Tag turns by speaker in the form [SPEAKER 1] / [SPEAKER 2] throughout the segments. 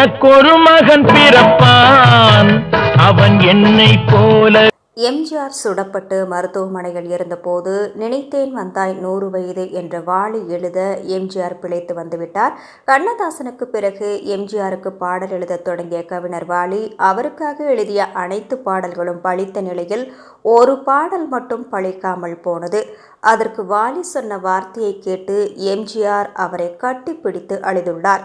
[SPEAKER 1] எனக்கொரு மகன் பிறப்பான். அவன் என்னை போல
[SPEAKER 2] எம்ஜிஆர் சுடப்பட்டு மருத்துவமனையில் இருந்தபோது நினைத்தேன் வந்தாய் நூறு வயது என்ற வாளி எழுத எம்ஜிஆர் பிழைத்து வந்துவிட்டார். கண்ணதாசனுக்கு பிறகு எம்ஜிஆருக்கு பாடல் எழுத தொடங்கிய கவிஞர் வாலி அவருக்காக எழுதிய அனைத்து பாடல்களும் பழித்த நிலையில் ஒரு பாடல் மட்டும் பழிக்காமல் போனது. அதற்கு வாலி சொன்ன வார்த்தையை கேட்டு எம்ஜிஆர் அவரை கட்டிப்பிடித்து அழுதுள்ளார்.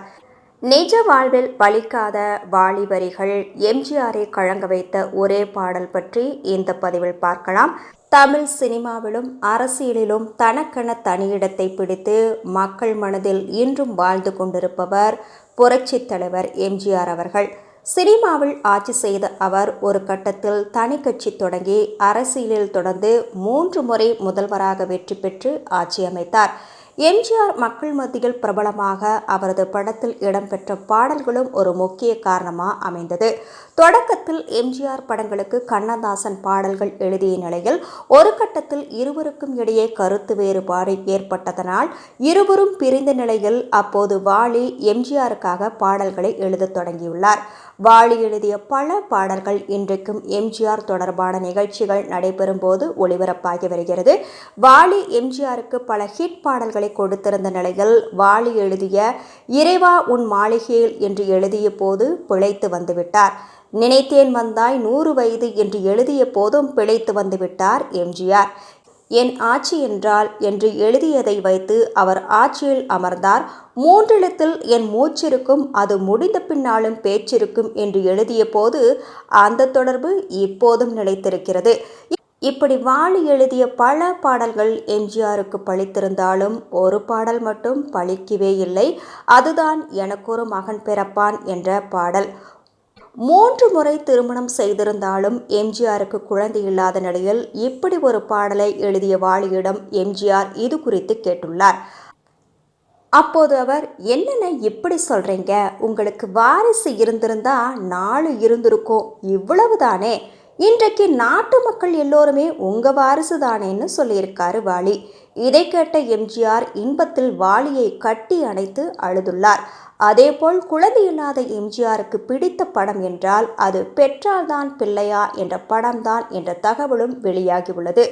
[SPEAKER 2] நிஜ வாழ்வில் பலிக்காத வாலிபரிகள் எம்ஜிஆரை கழங்க வைத்த ஒரே பாடல் பற்றி இந்த பதிவில் பார்க்கலாம். தமிழ் சினிமாவிலும் அரசியலிலும் தனக்கென தனியிடத்தை பிடித்து மக்கள் மனதில் இன்றும் வாழ்ந்து கொண்டிருப்பவர் புரட்சித் தலைவர் எம்ஜிஆர் அவர்கள். சினிமாவில் ஆட்சி செய்த அவர் ஒரு கட்டத்தில் தனி கட்சி தொடங்கி அரசியலில் தொடர்ந்து மூன்று முறை முதல்வராக வெற்றி பெற்று ஆட்சி அமைத்தார். எம்ஜிஆர் மக்கள் மத்தியில் பிரபலமாக அவரது படத்தில் இடம்பெற்ற பாடல்களும் ஒரு முக்கிய காரணமாக அமைந்தது. தொடக்கத்தில் எம்ஜிஆர் படங்களுக்கு கண்ணதாசன் பாடல்கள் எழுதிய நிலையில் ஒரு கட்டத்தில் இருவருக்கும் இடையே கருத்து வேறுபாடு ஏற்பட்டதனால் இருவரும் பிரிந்த நிலையில் அப்போது வாலி எம்ஜிஆருக்காக பாடல்களை எழுதத் தொடங்கியுள்ளார். வாலி எழுதிய பல பாடல்கள் இன்றைக்கும் எம்ஜிஆர் தொடர்பான நிகழ்ச்சிகள் நடைபெறும் போது ஒளிபரப்பாகி வருகிறது. வாலி எம்ஜிஆருக்கு பல ஹிட் பாடல்களை கொடுத்திருந்த நிலையில் வாலி எழுதிய இறைவா உன் மாளிகையில் என்று எழுதிய போது பிழைத்து வந்துவிட்டார். நினைத்தேன் வந்தாய் நூறு வயது என்று எழுதிய போதும் பிழைத்து வந்துவிட்டார் எம்ஜிஆர் என் ஆட்சி என்றால் என்று எழுதியதை வைத்து அவர் ஆட்சியில் அமர்ந்தார். மூன்றெழுத்தில் என் மூச்சிருக்கும் அது முடிந்த பின்னாலும் பேச்சிருக்கும் என்று எழுதிய போது அந்த தொடர்பு இப்போதும் நிலைத்திருக்கிறது. இப்படி வாலி எழுதிய பல பாடல்கள் எம்ஜிஆருக்கு பழித்திருந்தாலும் ஒரு பாடல் மட்டும் பழிக்கவே இல்லை. அதுதான் எனக்கொரு மகன் பிறப்பான் என்ற பாடல். மூன்று முறை திருமணம் செய்திருந்தாலும் எம்ஜிஆருக்கு குழந்தை இல்லாத நிலையில் இப்படி ஒரு பாடலை எழுதிய வாலியிடம் எம்ஜிஆர் இது குறித்து கேட்டுள்ளார். அப்போது அவர் என்னென்ன இப்படி சொல்கிறீங்க உங்களுக்கு வாரிசு இருந்திருந்தா நாலு இருந்திருக்கும். இவ்வளவுதானே? இன்றைக்கு நாட்டு மக்கள் எல்லோருமே உங்க வாரிசு தானேன்னு சொல்லியிருக்காரு வாலி. இதை கேட்ட எம்ஜிஆர் இன்பத்தில் வாலியை கட்டி அணைத்து அழுதுள்ளார். அதேபோல் குழந்தை இல்லாத எம்ஜிஆருக்கு பிடித்த படம் என்றால் அது பெற்றால்தான் பிள்ளையா என்ற படம்தான் என்ற தகவலும் வெளியாகியுள்ளது.